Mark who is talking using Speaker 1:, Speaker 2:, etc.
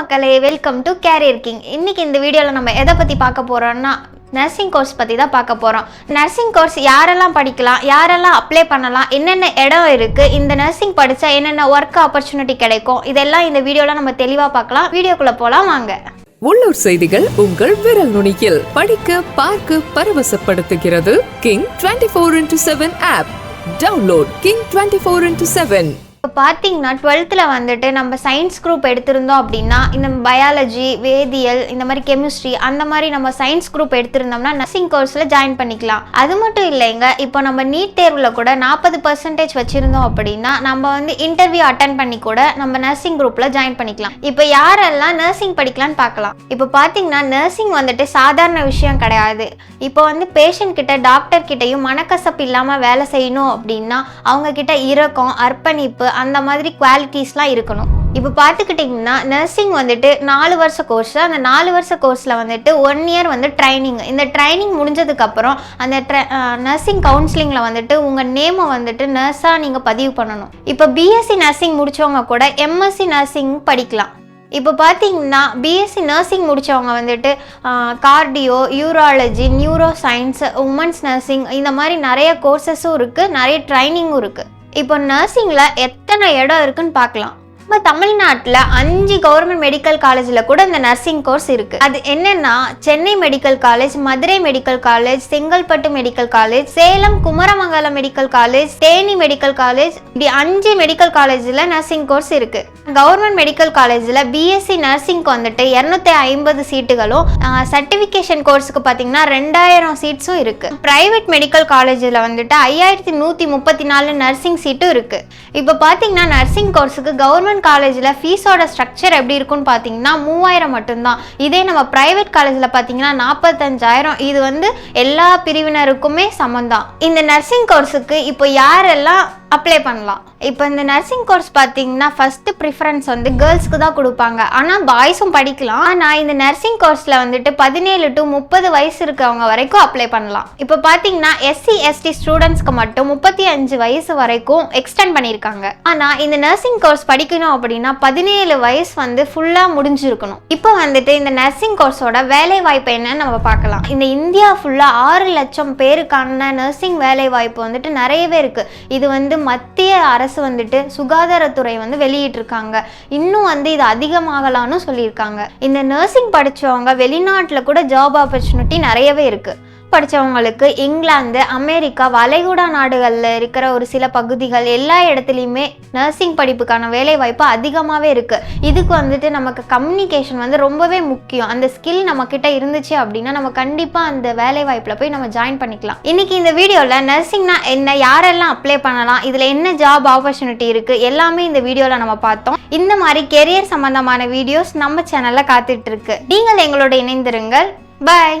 Speaker 1: மக்களே welcome to carrier king இன்றைக்கி இந்த வீடியோவில் நம்ம எதை பற்றி பார்க்க போகிறோம்னா நர்சிங் கோர்ஸ் பற்றி தான் பார்க்க போகிறோம் நர்சிங் கோர்ஸ் யாரெல்லாம் படிக்கலாம் யாரெல்லாம் அப்ளை பண்ணலாம் என்னென்ன இடம் இருக்குது இந்த நர்சிங் படித்தா என்னென்ன ஒர்க் ஆப்பர்ச்சுனிட்டி கிடைக்கும் இதெல்லாம் இந்த வீடியோவில் நம்ம தெளிவாக பார்க்கலாம். வீடியோக்குள்ளே போகலாம் வாங்க.
Speaker 2: உள்ளூர் செய்திகள் உங்கள் விரல் நுனியில். படிக்க பார்க்க பரவசப்படுத்துகிறது King twenty four into seven app download King twenty four into seven
Speaker 1: இப்போ பார்த்தீங்கன்னா டுவெல்த்தில் வந்துட்டு நம்ம சயின்ஸ் குரூப் எடுத்திருந்தோம் அப்படின்னா இந்த பயாலஜி வேதியியல் இந்த மாதிரி கெமிஸ்ட்ரி அந்த மாதிரி நம்ம சயின்ஸ் குரூப் எடுத்திருந்தோம்னா நர்சிங் கோர்ஸில் ஜாயின் பண்ணிக்கலாம். அது மட்டும் இல்லைங்க இப்போ நம்ம நீட் தேர்வில் கூட நாற்பது பர்சன்டேஜ் வச்சுருந்தோம் அப்படின்னா நம்ம வந்து இன்டர்வியூ அட்டன் பண்ணி கூட நம்ம நர்சிங் குரூப்பில் ஜாயின் பண்ணிக்கலாம். இப்போ யாரெல்லாம் நர்சிங் படிக்கலாம்னு பார்க்கலாம் இப்போ பார்த்தீங்கன்னா நர்சிங் வந்துட்டு சாதாரண விஷயம் கிடையாது. இப்போ வந்து பேஷண்ட் கிட்ட டாக்டர் கிட்டையும் மனக்கசப்பு இல்லாமல் வேலை செய்யணும் அப்படின்னா அவங்க கிட்ட இரக்கம் அர்ப்பணிப்பு அந்த மாதிரி குவாலிட்டிஸ்லாம் இருக்கணும். இப்போ பார்த்துக்கிட்டிங்கன்னா நர்சிங் வந்துட்டு நாலு வருஷ கோர்ஸ் அந்த நாலு வருஷ கோர்ஸில் வந்துட்டு ஒன் இயர் வந்து ட்ரைனிங் இந்த ட்ரைனிங் முடிஞ்சதுக்கப்புறம் அந்த நர்சிங் கவுன்சிலிங்கில் வந்துட்டு உங்கள் நேமை வந்துட்டு நர்ஸாக நீங்கள் பதிவு பண்ணணும். இப்போ பிஎஸ்சி நர்சிங் முடித்தவங்க கூட எம்எஸ்சி நர்சிங் படிக்கலாம். இப்போ பார்த்தீங்கன்னா பிஎஸ்சி நர்சிங் முடித்தவங்க வந்துட்டு cardio urology neuro science women's nursing இந்த மாதிரி நிறைய கோர்சஸும் இருக்குது நிறைய ட்ரைனிங்கும் இருக்குது இப்போ நர்சிங்கில் எத்தனை இடம் இருக்குன்னு பார்க்கலாம். நம்ம தமிழ்நாட்டில் அஞ்சு கவர்மெண்ட் மெடிக்கல் காலேஜில் கூட இந்த நர்சிங் கோர்ஸ் இருக்குது அது என்னென்னா Chennai medical college Madurai medical college Chengalpattu medical college Salem Kumaramangalam medical college Theni medical college இப்படி அஞ்சு மெடிக்கல் காலேஜில் நர்சிங் கோர்ஸ் இருக்குது கவர்மெண்ட் மெடிக்கல் காலேஜில் பிஎஸ்சி நர்சிங்க்கு வந்துட்டு இரநூத்தி ஐம்பது சீட்டுகளும் சர்டிஃபிகேஷன் கோர்ஸுக்கு பார்த்தீங்கன்னா ரெண்டாயிரம் சீட்ஸும் இருக்குது ப்ரைவேட் மெடிக்கல் காலேஜில் வந்துட்டு ஐயாயிரத்தி நூற்றி முப்பத்தி நாலு நர்சிங் சீட்டும் இருக்குது இப்போ பார்த்தீங்கன்னா நர்சிங் கோர்ஸுக்கு கவர்மெண்ட் காலேஜில் ஃபீஸோட ஸ்ட்ரக்சர் எப்படி இருக்குன்னு பார்த்தீங்கன்னா மூவாயிரம் மட்டும்தான். இதே நம்ம ப்ரைவேட் காலேஜில் பார்த்தீங்கன்னா நாற்பத்தஞ்சாயிரம் இது வந்து எல்லா பிரிவினருக்குமே சமந்தான் இந்த நர்சிங் கோர்ஸுக்கு இப்போ யாரெல்லாம் அப்ளை பண்ணலாம். இப்போ இந்த நர்சிங் கோர்ஸ் பார்த்தீங்கன்னா ஃபஸ்ட்டு ப்ரிஃபரன்ஸ் வந்து கேர்ள்ஸ்க்கு தான் கொடுப்பாங்க. ஆனால் பாய்ஸும் படிக்கலாம். ஆனால் இந்த நர்சிங் கோர்ஸில் வந்துட்டு பதினேழு டு முப்பது வயசு இருக்கவங்க வரைக்கும் அப்ளை பண்ணலாம். இப்போ பார்த்தீங்கன்னா எஸ்சி எஸ்டி ஸ்டூடெண்ட்ஸ்க்கு மட்டும் முப்பத்தி அஞ்சு வயசு வரைக்கும் எக்ஸ்டெண்ட் பண்ணியிருக்காங்க. ஆனால் இந்த நர்சிங் கோர்ஸ் படிக்கணும் அப்படின்னா பதினேழு வயசு வந்து ஃபுல்லாக முடிஞ்சிருக்கணும். இப்போ வந்துட்டு இந்த நர்சிங் கோர்ஸோட வேலை வாய்ப்பு என்னன்னு நம்ம பார்க்கலாம். இந்த இந்தியா ஃபுல்லாக ஆறு லட்சம் பேருக்கான நர்சிங் வேலை வாய்ப்பு வந்துட்டு நிறையவே இருக்குது இது வந்து மத்திய அரசு வந்துட்டு சுகாதாரத்துறை வந்து வெளியிட்டிருக்காங்க. இன்னும் வந்து இது அதிகமாகலான்னு சொல்லியிருக்காங்க. இந்த நர்சிங் படித்தவங்க வெளிநாட்டில் கூட ஜாப் ஆப்பர்ச்சுனிட்டி நிறையவே இருக்குது படித்தவங்களுக்கு இங்கிலாந்து அமெரிக்கா வளைகுடா நாடுகளில் இருக்கிற ஒரு சில பகுதிகள் எல்லா இடத்துலையுமே நர்சிங் படிப்புக்கான வேலை வாய்ப்பு அதிகமாகவே இருக்குது இதுக்கு வந்துட்டு நமக்கு கம்யூனிகேஷன் வந்து ரொம்பவே முக்கியம். அந்த ஸ்கில் நம்மக்கிட்ட இருந்துச்சு அப்படின்னா நம்ம கண்டிப்பாக அந்த வேலை வாய்ப்பில் போய் நம்ம ஜாயின் பண்ணிக்கலாம். இன்னைக்கு இந்த வீடியோவில் நர்சிங்னா என்ன யாரெல்லாம் அப்ளை பண்ணலாம் இதில் என்ன ஜாப் ஆப்பர்ச்சுனிட்டி இருக்குது எல்லாமே இந்த வீடியோவில் நம்ம பார்த்தோம். இந்த மாதிரி கெரியர் சம்பந்தமான வீடியோஸ் நம்ம சேனலில் காத்துட்ருக்கு நீங்கள் எங்களோட இணைந்திருங்கள். பாய்